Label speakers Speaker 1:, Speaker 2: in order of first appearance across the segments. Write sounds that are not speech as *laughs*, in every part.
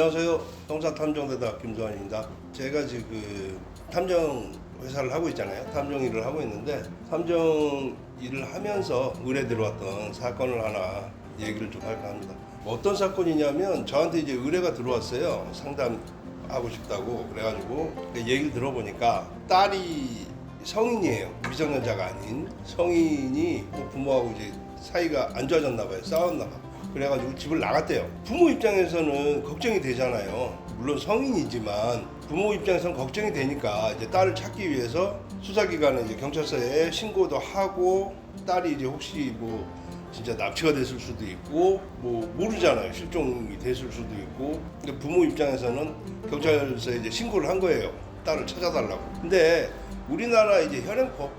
Speaker 1: 안녕하세요. 형사탐정대다 김도환입니다. 제가 지금 탐정 회사를 하고 있잖아요. 탐정 일을 하고 있는데 탐정 일을 하면서 의뢰 들어왔던 사건을 하나 얘기를 좀 할까 합니다. 어떤 사건이냐면 저한테 이제 의뢰가 들어왔어요. 상담하고 싶다고 그래가지고 얘기를 들어보니까 딸이 성인이에요. 미성년자가 아닌 성인이 뭐 부모하고 이제 사이가 안 좋아졌나 봐요. 싸웠나 봐. 그래가지고 집을 나갔대요. 부모 입장에서는 걱정이 되잖아요. 물론 성인이지만 부모 입장에서는 걱정이 되니까 이제 딸을 찾기 위해서 수사기관에 이제 경찰서에 신고도 하고 딸이 이제 혹시 뭐 진짜 납치가 됐을 수도 있고 뭐 모르잖아요. 실종이 됐을 수도 있고. 근데 부모 입장에서는 경찰서에 이제 신고를 한 거예요. 딸을 찾아달라고. 근데 우리나라 이제 현행법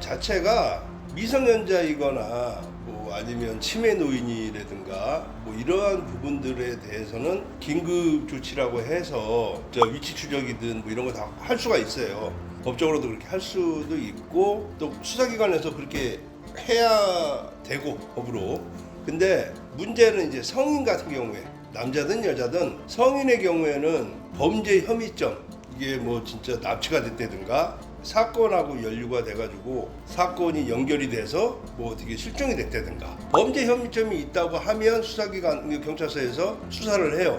Speaker 1: 자체가 미성년자이거나 뭐 아니면 치매 노인이라든가 뭐 이러한 부분들에 대해서는 긴급 조치라고 해서 저 위치 추적이든 뭐 이런 거 다 할 수가 있어요. 법적으로도 그렇게 할 수도 있고 또 수사기관에서 그렇게 해야 되고 법으로. 근데 문제는 이제 성인 같은 경우에 남자든 여자든 성인의 경우에는 범죄 혐의점 이게 뭐 진짜 납치가 됐다든가 사건하고 연루가 돼가지고 사건이 연결이 돼서 뭐 어떻게 실종이 됐다든가 범죄 혐의점이 있다고 하면 수사기관 경찰서에서 수사를 해요.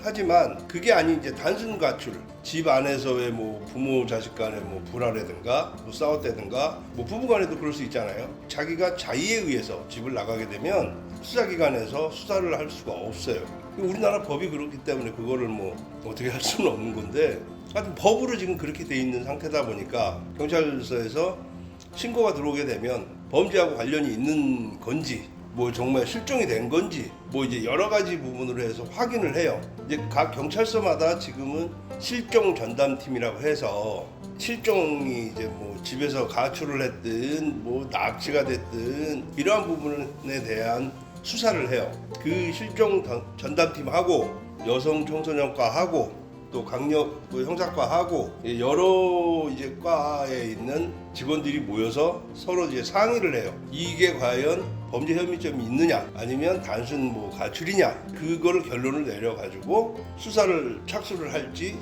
Speaker 1: 하지만 그게 아닌 이제 단순 가출 집 안에서의 뭐 부모 자식 간의 뭐 불화라든가 뭐 싸웠다든가 뭐 부부 간에도 그럴 수 있잖아요 자기가 자의에 의해서 집을 나가게 되면 수사기관에서 수사를 할 수가 없어요 우리나라 법이 그렇기 때문에 그거를 뭐 어떻게 할 수는 없는 건데 하여튼 법으로 지금 그렇게 돼 있는 상태다 보니까 경찰서에서 신고가 들어오게 되면 범죄하고 관련이 있는 건지 뭐 정말 실종이 된 건지 뭐 이제 여러 가지 부분으로 해서 확인을 해요. 이제 각 경찰서마다 지금은 실종 전담팀이라고 해서 실종이 이제 뭐 집에서 가출을 했든 뭐 납치가 됐든 이러한 부분에 대한 수사를 해요. 그 실종 전- 전담팀하고 여성 청소년과하고 또 강력 그 형사과하고 예, 여러 이제 과에 있는 직원들이 모여서 서로 이제 상의를 해요. 이게 과연 범죄 혐의점이 있느냐 아니면 단순 뭐 가출이냐 그거를 결론을 내려 가지고 수사를 착수를 할지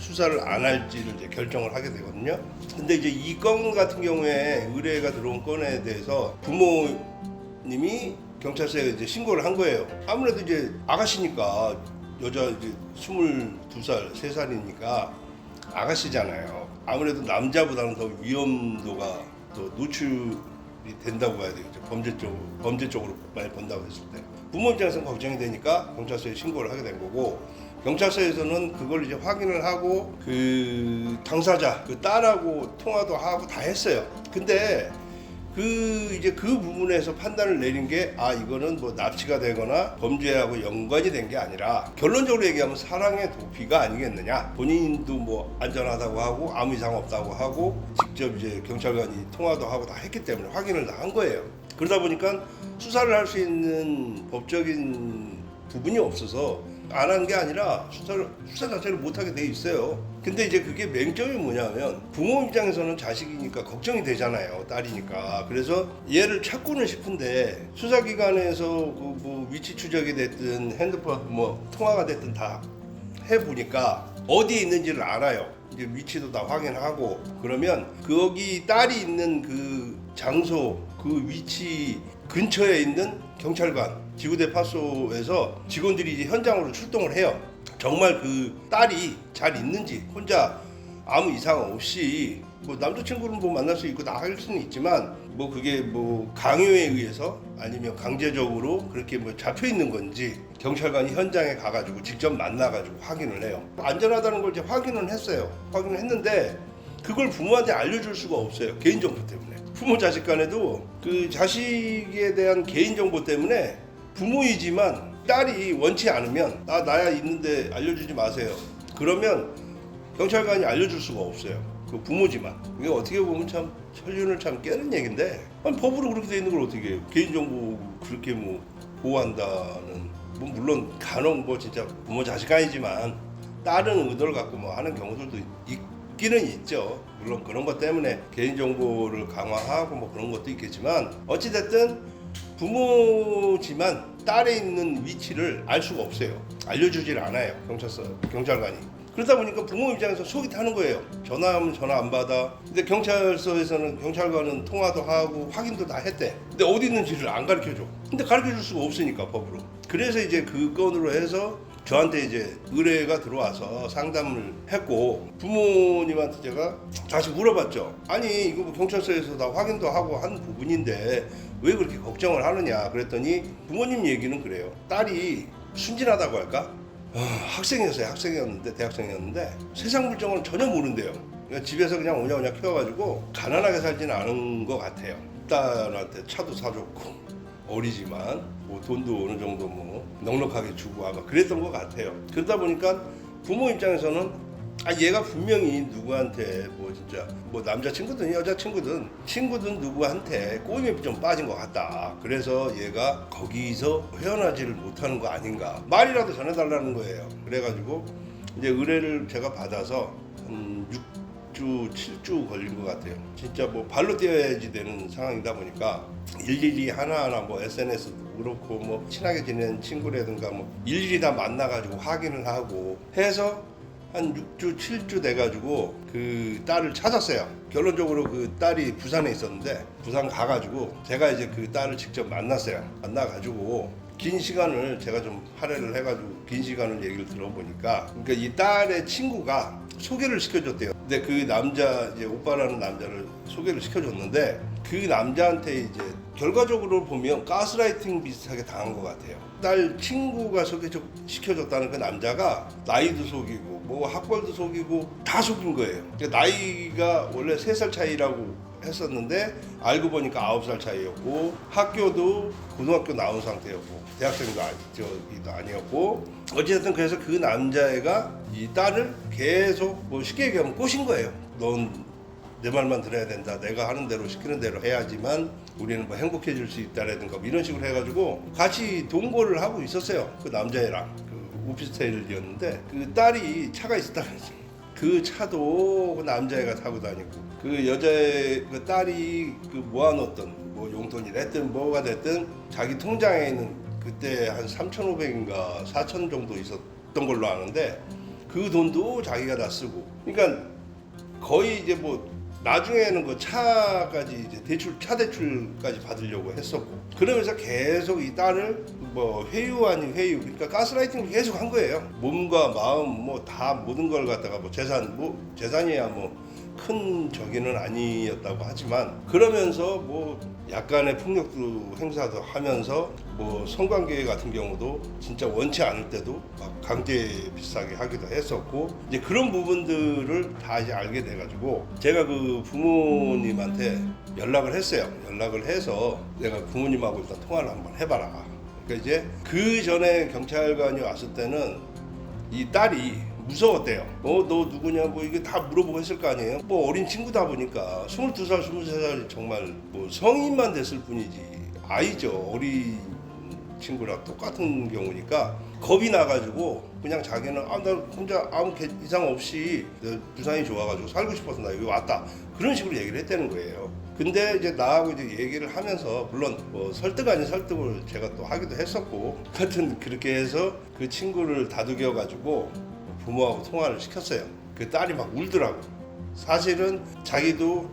Speaker 1: 수사를 안 할지를 이제 결정을 하게 되거든요. 근데 이제 이 건 같은 경우에 의뢰가 들어온 건에 대해서 부모님이 경찰서에 이제 신고를 한 거예요. 아무래도 이제 아가씨니까 여자 이제 22살, 3살이니까 아가씨잖아요. 아무래도 남자보다는 더 위험도가 더 노출이 된다고 봐야 되겠죠. 범죄 쪽 범죄 쪽으로 많이 본다고 했을 때 부모 입장에서는 걱정이 되니까 경찰서에 신고를 하게 된 거고 경찰서에서는 그걸 이제 확인을 하고 그 당사자 그 딸하고 통화도 하고 다 했어요. 근데 그 이제 그 부분에서 판단을 내린 게 아 이거는 뭐 납치가 되거나 범죄하고 연관이 된 게 아니라 결론적으로 얘기하면 사랑의 도피가 아니겠느냐 본인도 뭐 안전하다고 하고 아무 이상 없다고 하고 직접 이제 경찰관이 통화도 하고 다 했기 때문에 확인을 다 한 거예요 그러다 보니까 수사를 할 수 있는 법적인 부분이 없어서 안 한 게 아니라 수사를 수사 자체를 못 하게 돼 있어요. 근데 이제 그게 맹점이 뭐냐면 부모 입장에서는 자식이니까 걱정이 되잖아요. 딸이니까. 그래서 얘를 찾고는 싶은데 수사기관에서 그 뭐 위치 추적이 됐든 핸드폰 뭐 통화가 됐든 다 해보니까 어디에 있는지를 알아요. 이제 위치도 다 확인하고 그러면 거기 딸이 있는 그 장소 그 위치 근처에 있는 경찰관 지구대 파소에서 직원들이 이제 현장으로 출동을 해요. 정말 그 딸이 잘 있는지 혼자 아무 이상 없이 뭐 남자친구를 뭐 만날 수 있고 다할 수는 있지만 뭐 그게 뭐 강요에 의해서 아니면 강제적으로 그렇게 뭐 잡혀 있는 건지 경찰관이 현장에 가가지고 직접 만나가지고 확인을 해요. 안전하다는 걸 이제 확인을 했어요. 확인을 했는데 그걸 부모한테 알려줄 수가 없어요. 개인정보 때문에. 부모 자식 간에도 그 자식에 대한 개인정보 때문에 부모이지만 딸이 원치 않으면 아 나야 있는데 알려주지 마세요. 그러면 경찰관이 알려줄 수가 없어요. 그 부모지만 이게 어떻게 보면 참 혈륜을 참 깨는 얘긴데 아니, 법으로 그렇게 돼 있는 걸 어떻게 해요? 개인정보 그렇게 뭐 보호한다는 뭐 물론 간혹 뭐 진짜 부모 자식 아니지만 다른 의도를 갖고 뭐 하는 경우들도 있기는 있죠. 물론 그런 것 때문에 개인정보를 강화하고 뭐 그런 것도 있겠지만 어찌됐든 부모지만 딸에 있는 위치를 알 수가 없어요. 알려주질 않아요. 경찰서 경찰관이. 그러다 보니까 부모 입장에서 속이 타는 거예요. 전화하면 전화 안 받아. 근데 경찰서에서는 경찰관은 통화도 하고 확인도 다 했대. 근데 어디 있는지를 안 가르쳐 줘. 근데 가르쳐 줄 수가 없으니까 법으로. 그래서 이제 그 건으로 해서 저한테 이제 의뢰가 들어와서 상담을 했고 부모님한테 제가 다시 물어봤죠. 아니 이거 뭐 경찰서에서 다 확인도 하고 한 부분인데 왜 그렇게 걱정을 하느냐 그랬더니 부모님 얘기는 그래요. 딸이 순진하다고 할까? 아, 학생이었어요. 학생이었는데 대학생이었는데 세상 물정을 전혀 모른대요. 그러니까 집에서 그냥 오냐오냐 키워가지고 가난하게 살지는 않은 것 같아요. 딸한테 차도 사줬고 어리지만 뭐 돈도 어느 정도 뭐 넉넉하게 주고 아마 그랬던 것 같아요. 그러다 보니까 부모 입장에서는 아 얘가 분명히 누구한테 뭐 진짜 뭐 남자 친구든 여자 친구든 친구든 누구한테 꼬임에 좀 빠진 것 같다. 그래서 얘가 거기서 헤어나지를 못하는 거 아닌가 말이라도 전해달라는 거예요. 그래가지고 이제 의뢰를 제가 받아서 한 6주, 7주 걸린 것 같아요. 진짜 뭐 발로 뛰어야지 되는 상황이다 보니까 일일이 하나하나 뭐 SNS도 그렇고 뭐 친하게 지내는 친구라든가 뭐 일일이 다 만나가지고 확인을 하고 해서 한 6주, 7주 돼가지고 그 딸을 찾았어요. 결론적으로 그 딸이 부산에 있었는데 부산 가가지고 제가 이제 그 딸을 직접 만났어요. 만나가지고 긴 시간을 제가 좀 할애를 해가지고 긴 시간을 얘기를 들어보니까 그러니까 이 딸의 친구가 소개를 시켜줬대요. 근데 그 남자 이제 오빠라는 남자를 소개를 시켜줬는데 그 남자한테 이제 결과적으로 보면 가스라이팅 비슷하게 당한 것 같아요. 딸 친구가 소개시켜줬다는 그 남자가 나이도 속이고 뭐 학벌도 속이고 다 속인 거예요. 그러니까 나이가 원래 세 살 차이라고 했었는데 알고 보니까 아홉 살 차이였고 학교도 고등학교 나온 상태였고 대학생도 아니, 저기도 아니었고 어쨌든 그래서 그 남자애가 이 딸을 계속 뭐 쉽게 얘기하면 꼬신 거예요. 넌 내 말만 들어야 된다. 내가 하는 대로 시키는 대로 해야지만 우리는 뭐 행복해질 수 있다라든가 뭐 이런 식으로 해가지고 같이 동거를 하고 있었어요. 그 남자애랑 그 오피스텔이었는데 그 딸이 차가 있었다. 그 차도 그 남자애가 타고 다니고 그 여자의 그 딸이 그 모아놓던 뭐 용돈이 됐든 뭐가 됐든 자기 통장에 있는 그때 한 3,500인가 4,000 정도 있었던 걸로 아는데 그 돈도 자기가 다 쓰고. 그러니까 거의 이제 뭐 나중에는 그 차까지 이제 대출 차 대출까지 받으려고 했었고. 그러면서 계속 이 딸을 뭐 회유 아닌 회유 그러니까 가스라이팅을 계속 한 거예요 몸과 마음 뭐 다 모든 걸 갖다가 뭐 재산 뭐 재산이야 뭐 큰 저기는 아니었다고 하지만 그러면서 뭐 약간의 폭력도 행사도 하면서 뭐 성관계 같은 경우도 진짜 원치 않을 때도 막 강제 비슷하게 하기도 했었고 이제 그런 부분들을 다 이제 알게 돼가지고 제가 그 부모님한테 연락을 했어요. 연락을 해서 내가 부모님하고 일단 통화를 한번 해봐라. 그러니까 이제 그 전에 경찰관이 왔을 때는 이 딸이 무서웠대요. 어, 너 누구냐, 뭐, 이게 다 물어보고 했을 거 아니에요? 뭐, 어린 친구다 보니까, 22살, 23살이 정말, 뭐, 성인만 됐을 뿐이지, 아이죠. 어린 친구랑 똑같은 경우니까, 겁이 나가지고, 그냥 자기는, 아, 나 혼자 아무 개- 이상 없이, 내 부산이 좋아가지고 살고 싶어서 나 여기 왔다. 그런 식으로 얘기를 했다는 거예요. 근데 이제 나하고 이제 얘기를 하면서 물론 뭐 설득 아닌 설득을 제가 또 하기도 했었고 하여튼 그렇게 해서 그 친구를 다독여 가지고 부모하고 통화를 시켰어요. 그 딸이 막 울더라고. 사실은 자기도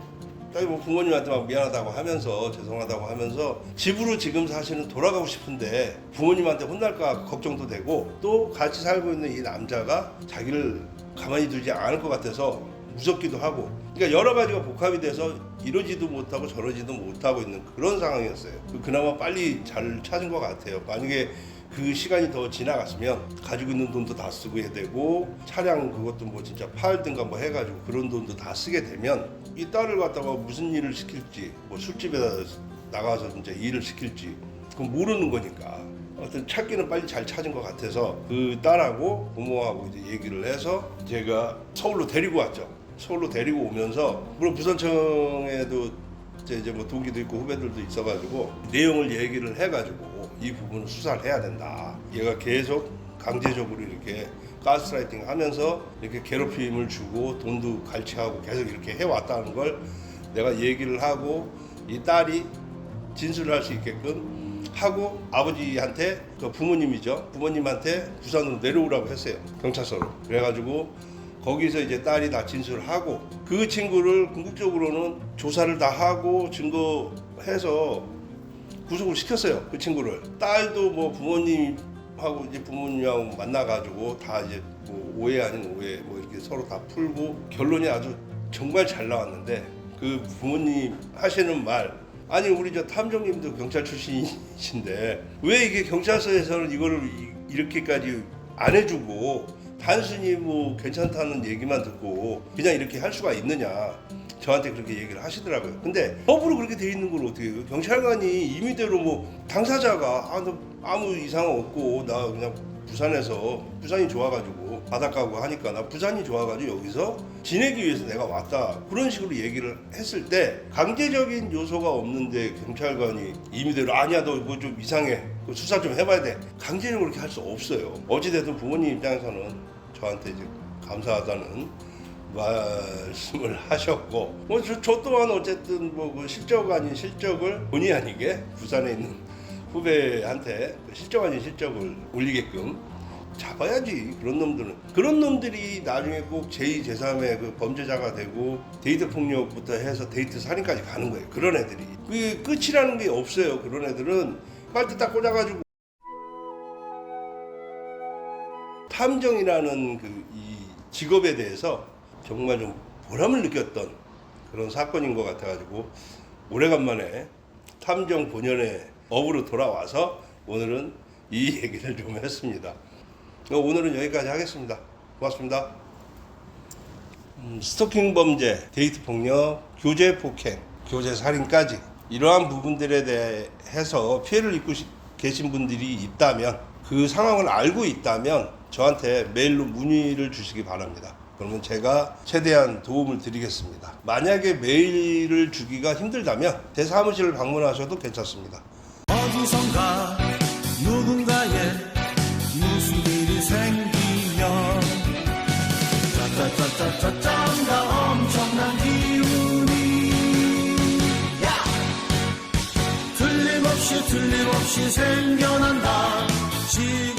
Speaker 1: 자기 뭐 부모님한테 막 미안하다고 하면서 죄송하다고 하면서 집으로 지금 사실은 돌아가고 싶은데 부모님한테 혼날까 걱정도 되고 또 같이 살고 있는 이 남자가 자기를 가만히 두지 않을 것 같아서 무섭기도 하고 그러니까 여러 가지가 복합이 돼서 이러지도 못하고 저러지도 못하고 있는 그런 상황이었어요. 그- 그나마 빨리 잘 찾은 것 같아요. 만약에 그 시간이 더 지나갔으면 가지고 있는 돈도 다 쓰고 해야 되고 차량 그것도 뭐 진짜 팔든가 뭐 해가지고 그런 돈도 다 쓰게 되면 이 딸을 갖다가 무슨 일을 시킬지 뭐 술집에다 나가서 진짜 일을 시킬지 그건 모르는 거니까 어떤 찾기는 빨리 잘 찾은 것 같아서 그 딸하고 부모하고 이제 얘기를 해서 제가 서울로 데리고 왔죠. 서울로 데리고 오면서 물론 부산청에도 이제 뭐 동기도 있고 후배들도 있어가지고 내용을 얘기를 해가지고 이 부분을 수사를 해야 된다. 얘가 계속 강제적으로 이렇게 가스라이팅 하면서 이렇게 괴롭힘을 주고 돈도 갈취하고 계속 이렇게 해왔다는 걸 내가 얘기를 하고 이 딸이 진술을 할 수 있게끔 하고 아버지한테 그 부모님이죠. 부모님한테 부산으로 내려오라고 했어요. 경찰서로. 그래가지고 거기서 이제 딸이 다 진술하고 그 친구를 궁극적으로는 조사를 다 하고 증거해서 구속을 시켰어요 그 친구를. 딸도 뭐 부모님하고 이제 부모님하고 만나가지고 다 이제 뭐 오해 아닌 오해 뭐 이렇게 서로 다 풀고 결론이 아주 정말 잘 나왔는데 그 부모님 하시는 말 아니 우리 저 탐정님도 경찰 출신이신데 왜 이게 경찰서에서는 이거를 이- 이렇게까지 안 해주고 단순히 뭐 괜찮다는 얘기만 듣고 그냥 이렇게 할 수가 있느냐 저한테 그렇게 얘기를 하시더라고요. 근데 법으로 그렇게 돼 있는 걸 어떻게? 경찰관이 임의대로 뭐 당사자가 아, 너 아무 이상 없고 나 그냥 부산에서 부산이 좋아가지고 바닷가고 하니까 나 부산이 좋아가지고 여기서 지내기 위해서 내가 왔다. 그런 식으로 얘기를 했을 때 강제적인 요소가 없는데 경찰관이 임의대로 아니야 너 뭐 좀 이상해. 그 수사 좀 해봐야 돼. 강제적으로 그렇게 할 수 없어요. 어찌됐든 부모님 입장에서는 저한테 이제 감사하다는 말씀을 *laughs* 하셨고 뭐저 또한 어쨌든 뭐 그 실적 아닌 실적을 본의 아니게 부산에 있는 후배한테 그 실적 아닌 실적을 올리게끔 잡아야지 그런 놈들은. 그런 놈들이 나중에 꼭 제2 제3의 그 범죄자가 되고 데이트 폭력부터 해서 데이트 살인까지 가는 거예요 그런 애들이. 그게 끝이라는 게 없어요 그런 애들은. 빨대 딱 꽂아가지고. 탐정이라는 그 이 직업에 대해서 정말 좀 보람을 느꼈던 그런 사건인 것 같아가지고 오래간만에 탐정 본연의 업으로 돌아와서 오늘은 이 얘기를 좀 했습니다. 오늘은 여기까지 하겠습니다. 고맙습니다. 음, 스토킹 범죄, 데이트 폭력, 교제 폭행, 교제 살인까지 이러한 부분들에 대해서 피해를 입고 시- 계신 분들이 있다면 그 상황을 알고 있다면 저한테 메일로 문의를 주시기 바랍니다. 그러면 제가 최대한 도움을 드리겠습니다. 만약에 메일을 주기가 힘들다면 제 사무실을 방문하셔도 괜찮습니다.
Speaker 2: 어디선가 누군가의 무슨 일이 생기면 짜짜짜짜짜짠가 엄청난 기운이 야! 틀림없이 틀림없이 생겨난다 지구